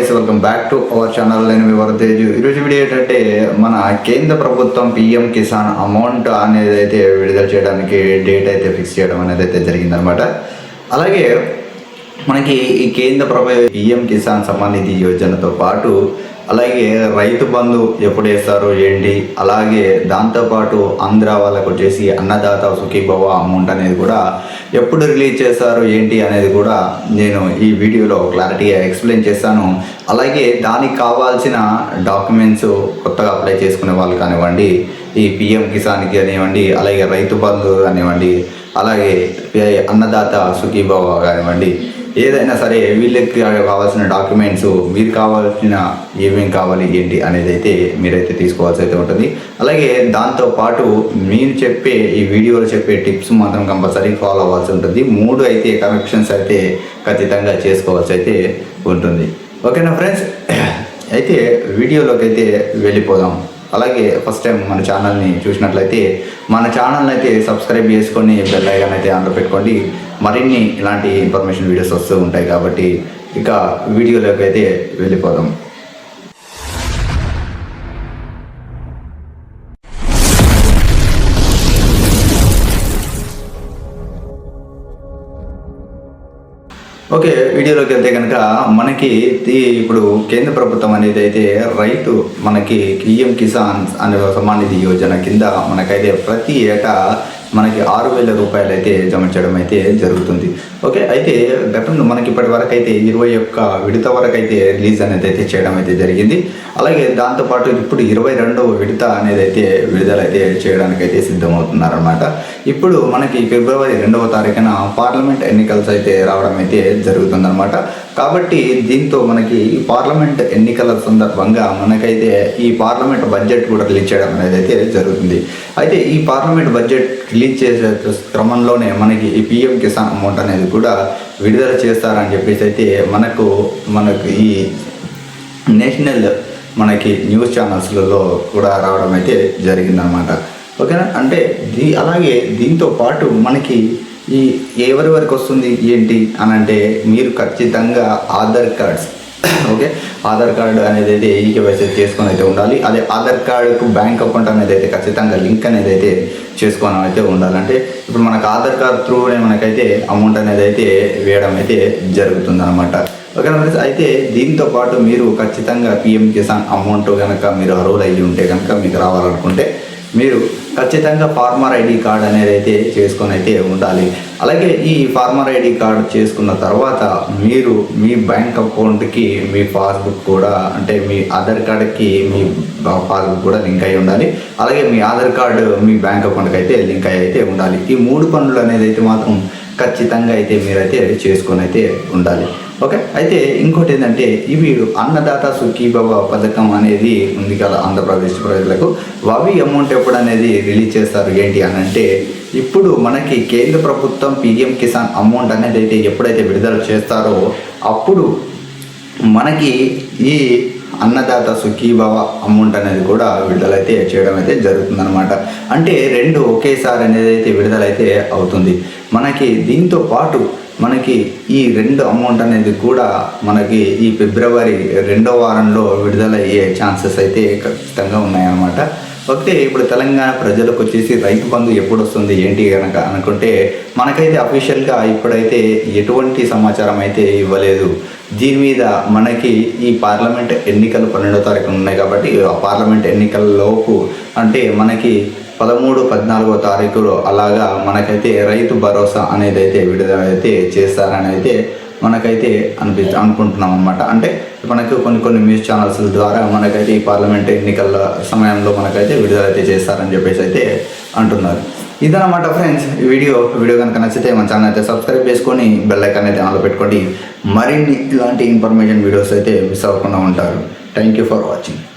Guys welcome back to our channel నేను మీ వరతేజు. ఈరోజు వీడియో ఏంటంటే మన కేంద్ర ప్రభుత్వం పిఎం కిసాన్ అమౌంట్ అనేది అయితే విడుదల చేయడానికి డేట్ అయితే ఫిక్స్ చేయడం అనేది అయితే జరిగిందనమాట అలాగే మనకి ఈ కేంద్ర ప్రభు పిఎం కిసాన్ సమ్మాన్ నిధి యోజనతో పాటు అలాగే రైతు బంధు ఎప్పుడు వేస్తారు ఏంటి అలాగే దాంతోపాటు ఆంధ్ర వాళ్ళకు వచ్చేసి అన్నదాత సుఖీభవ అమౌంట్ అనేది కూడా ఎప్పుడు రిలీజ్ చేస్తారు ఏంటి అనేది కూడా నేను ఈ వీడియోలో క్లారిటీగా ఎక్స్ప్లెయిన్ చేస్తాను. అలాగే దానికి కావాల్సిన డాక్యుమెంట్స్ కొత్తగా అప్లై చేసుకునే వాళ్ళు కానివ్వండి ఈ పిఎం కిసాన్కి కానివ్వండి అలాగే రైతు బంధు కానివ్వండి అలాగే అన్నదాత సుఖీభవ కానివ్వండి ఏదైనా సరే వీళ్ళకి కావాల్సిన డాక్యుమెంట్స్ మీరు కావాల్సిన ఏమేమి కావాలి ఏంటి అనేది అయితే మీరైతే తీసుకోవాల్సి అయితే ఉంటుంది. అలాగే దాంతో పాటు మీరు చెప్పే ఈ వీడియోలో చెప్పే టిప్స్ మాత్రం కంపల్సరీ ఫాలో అవ్వాల్సి ఉంటుంది. మూడు అయితే కనెక్షన్స్ అయితే ఖచ్చితంగా చేసుకోవాల్సి అయితే ఉంటుంది. ఓకేనా ఫ్రెండ్స్? అయితే వీడియోలోకి అయితే వెళ్ళిపోదాం. అలాగే ఫస్ట్ టైం మన ఛానల్ని చూసినట్లయితే మన ఛానల్ని అయితే సబ్స్క్రైబ్ చేసుకొని బెల్ ఐకాన్ అయితే ఆన్లో పెట్టుకోండి. మరిన్ని ఇలాంటి ఇన్ఫర్మేషన్ వీడియోస్ వస్తూ ఉంటాయి కాబట్టి ఇక వీడియోలోకి అయితే వెళ్ళిపోదాం. ఓకే వీడియోలోకి వెళ్తే కనుక మనకి ఇప్పుడు కేంద్ర ప్రభుత్వం అనేది అయితే రైతు మనకి పిఎం కిసాన్ అనే సమానిధి నిధి యోజన కింద మనకైతే ప్రతి ఏటా మనకి ఆరు వేల రూపాయలు అయితే జమ చేయడం అయితే జరుగుతుంది. ఓకే అయితే గతంలో మనకి ఇప్పటి వరకు అయితే ఇరవై ఒక్క విడత వరకు అయితే రిలీజ్ అనేది అయితే చేయడం అయితే జరిగింది. అలాగే దాంతోపాటు ఇప్పుడు ఇరవై రెండవ విడత అనేది అయితే విడుదల అయితే చేయడానికి అయితే సిద్ధమవుతున్నారనమాట ఇప్పుడు మనకి ఫిబ్రవరి రెండవ తారీఖున పార్లమెంట్ ఎన్నికల్స్ అయితే రావడం అయితే జరుగుతుందన్నమాట. కాబట్టి దీంతో మనకి పార్లమెంట్ ఎన్నికల సందర్భంగా మనకైతే ఈ పార్లమెంట్ బడ్జెట్ కూడా రిలీజ్ చేయడం అనేది అయితే జరుగుతుంది. అయితే ఈ పార్లమెంట్ బడ్జెట్ రిలీజ్ చేసే క్రమంలోనే మనకి ఈ పిఎం కిసాన్ అమౌంట్ అనేది కూడా విడుదల చేస్తారని చెప్పేసి అయితే మనకు మనకు ఈ నేషనల్ మనకి న్యూస్ ఛానల్స్లలో కూడా రావడం అయితే జరిగిందనమాట ఓకేనా? అంటే దీ అలాగే దీంతో పాటు మనకి ఈ ఎవరి వరకు వస్తుంది ఏంటి అని అంటే మీరు ఖచ్చితంగా Aadhaar cards okay? Aadhaar card అనేది అయితే ఈకేవైసీ చేసుకొని అయితే ఉండాలి అదే ఆధార్ కార్డుకు బ్యాంక్ అకౌంట్ అనేది అయితే ఖచ్చితంగా లింక్ అనేది అయితే చేసుకొని అయితే ఉండాలంటే ఇప్పుడు మనకు ఆధార్ కార్డ్ త్రూనే మనకైతే అమౌంట్ అనేది అయితే వేయడం అయితే జరుగుతుంది అనమాట ఓకే ఫ్రెండ్స్? అయితే దీంతో పాటు మీరు ఖచ్చితంగా పిఎం కిసాన్ అమౌంట్ కనుక మీరు అర్హులు అయ్యి ఉంటే కనుక మీకు రావాలనుకుంటే మీరు ఖచ్చితంగా ఫార్మర్ ఐడి కార్డ్ అనేది అయితే చేసుకొని అయితే ఉండాలి. అలాగే ఈ ఫార్మర్ ఐడి కార్డ్ చేసుకున్న తర్వాత మీరు మీ బ్యాంక్ అకౌంట్కి మీ పాస్బుక్ కూడా అంటే మీ ఆధార్ కార్డ్కి మీ పాస్బుక్ కూడా లింక్ అయి ఉండాలి. అలాగే మీ ఆధార్ కార్డు మీ బ్యాంక్ అకౌంట్కి అయితే లింక్ అయి అయితే ఉండాలి. ఈ మూడు పనులు అనేది అయితే మాత్రం ఖచ్చితంగా అయితే మీరైతే చేసుకొని అయితే ఉండాలి. ఓకే అయితే ఇంకోటి ఏంటంటే ఇవి అన్నదాత సుఖీభవ పథకం అనేది ఉంది కదా ఆంధ్రప్రదేశ్ ప్రజలకు. అవి అమౌంట్ ఎప్పుడు అనేది రిలీజ్ చేస్తారు ఏంటి అని అంటే ఇప్పుడు మనకి కేంద్ర ప్రభుత్వం పిఎం కిసాన్ అమౌంట్ అనేది అయితే ఎప్పుడైతే విడుదల చేస్తారో అప్పుడు మనకి ఈ అన్నదాత సుఖీభవ అమౌంట్ అనేది కూడా విడుదలైతే చేయడం అయితే జరుగుతుందన్నమాట. అంటే రెండు ఒకేసారి అనేది అయితే విడుదలైతే అవుతుంది. మనకి దీంతో పాటు మనకి ఈ రెండు అమౌంట్ అనేది కూడా మనకి ఈ ఫిబ్రవరి రెండో వారంలో విడుదల అయ్యే ఛాన్సెస్ అయితే ఖచ్చితంగా ఉన్నాయన్నమాట. ఒకటి ఇప్పుడు తెలంగాణ ప్రజలకు వచ్చేసి రైతు బంధు ఎప్పుడు వస్తుంది ఏంటి కనుక అనుకుంటే మనకైతే అఫీషియల్గా ఇప్పుడైతే ఎటువంటి సమాచారం అయితే ఇవ్వలేదు. దీని మీద మనకి ఈ పార్లమెంట్ ఎన్నికలు పన్నెండో తారీఖు ఉన్నాయి కాబట్టి ఆ పార్లమెంట్ ఎన్నికల లోపు అంటే మనకి పదమూడు పద్నాలుగో తారీఖులో అలాగా మనకైతే రైతు భరోసా అనేది అయితే విడుదల అయితే చేస్తారని అయితే మనకైతే అనిపి అనుకుంటున్నాం అనమాట అంటే మనకు కొన్ని కొన్ని న్యూస్ ఛానల్స్ ద్వారా మనకైతే ఈ పార్లమెంట్ ఎన్నికల సమయంలో మనకైతే విడుదల అయితే చేస్తారని చెప్పేసి అయితే అంటున్నారు. ఇదన్నమాట ఫ్రెండ్స్ ఈ వీడియో. వీడియో కనుక నచ్చితే మన ఛానల్ అయితే సబ్స్క్రైబ్ చేసుకొని బెల్ ఐకాన్ అయితే ఆన్లో పెట్టుకోండి. మరిన్ని ఇలాంటి ఇన్ఫర్మేషన్ వీడియోస్ అయితే మిస్ అవ్వకుండా ఉంటారు. Thank you for watching